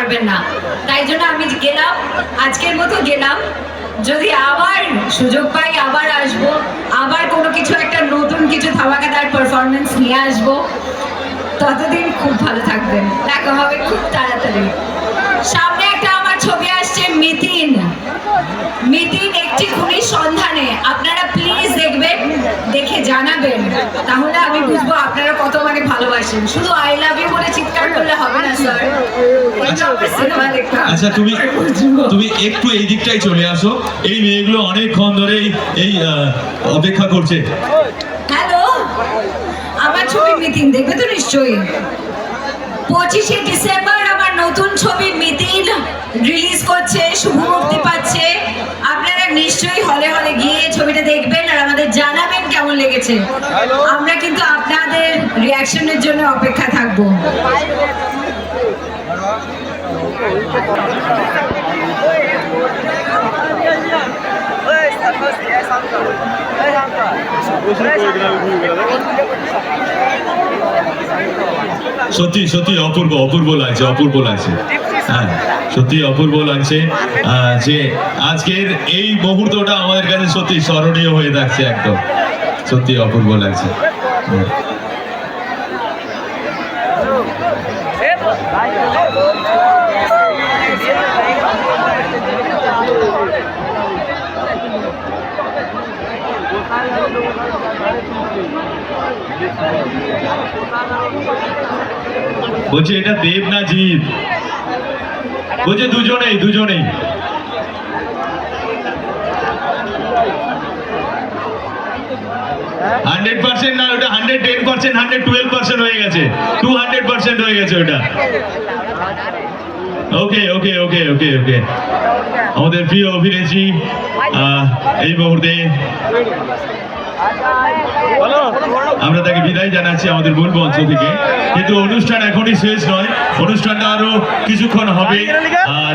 পারবেন না। তাই জন্য আমি গেলাম, আজকের মতো গেলাম। যদি আবার সুযোগ পাই, আবার আসব। আবার কোনো কিছু, একটা নতুন কিছু ধামাকাদার পারফরমেন্স নিয়ে আসব। ততদিন খুব ভালো থাকবেন। দেখা হবে খুব তাড়াতাড়ি। সামনে একটা আমার ছবি আসছে, মিতিন। মিতিন একটি খুনির সন্ধানে। আপনারা প্লিজ দেখবেন, দেখে জানাবেন। তাহলে আমি বুঝব আপনারা কত মানে ভালোবাসেন। শুধু আই লাভ আচ্ছা তুমি তুমি একটু এই দিকটাই চলে আসো। এই মেয়েগুলো অনেকক্ষণ ধরে এই- অপেক্ষা করছে। হ্যালো? আমার ছবি মিতিন দেখবে তো নিশ্চয়ই? পঁচিশে ডিসেম্বর আমার নতুন ছবি মিতিন রিলিজ করছে, শুভ মুক্তি পাচ্ছে। আপনারা নিশ্চয়ই হলে হলে গিয়ে ছবিটা দেখবেন আর আমাদের জানাবেন কেমন লেগেছে। আমরা কিন্তু আপনাদের রিয়াকশনের জন্য অপেক্ষা থাকব। সত্যি সত্যি অপূর্ব অপূর্ব লাগছে অপূর্ব লাগছে। হ্যাঁ সত্যি অপূর্ব লাগছে। যে আজকের এই মুহূর্তটা আমাদের কাছে সত্যি স্মরণীয় হয়ে থাকছে একদম। সত্যি অপূর্ব লাগছে। বলছে, এটা দেব না জীব। বলছে, দুজনেই দুজনেই। হান্ড্রেড পার্সেন্ট না, ওটা hundred ten percent, hundred twelve percent হয়ে গেছে। টু হান্ড্রেড পার্সেন্ট হয়ে গেছে ওটা। ওকে ওকে ওকে ওকে ওকে আমাদের প্রিয় অভিনেত্রী এই মুহূর্তে আমরা তাকে বিদায় জানাচ্ছি আমাদের মূল মঞ্চ থেকে। কিন্তু অনুষ্ঠান এখনই শেষ নয়। অনুষ্ঠানটা আরও কিছুক্ষণ হবে। আর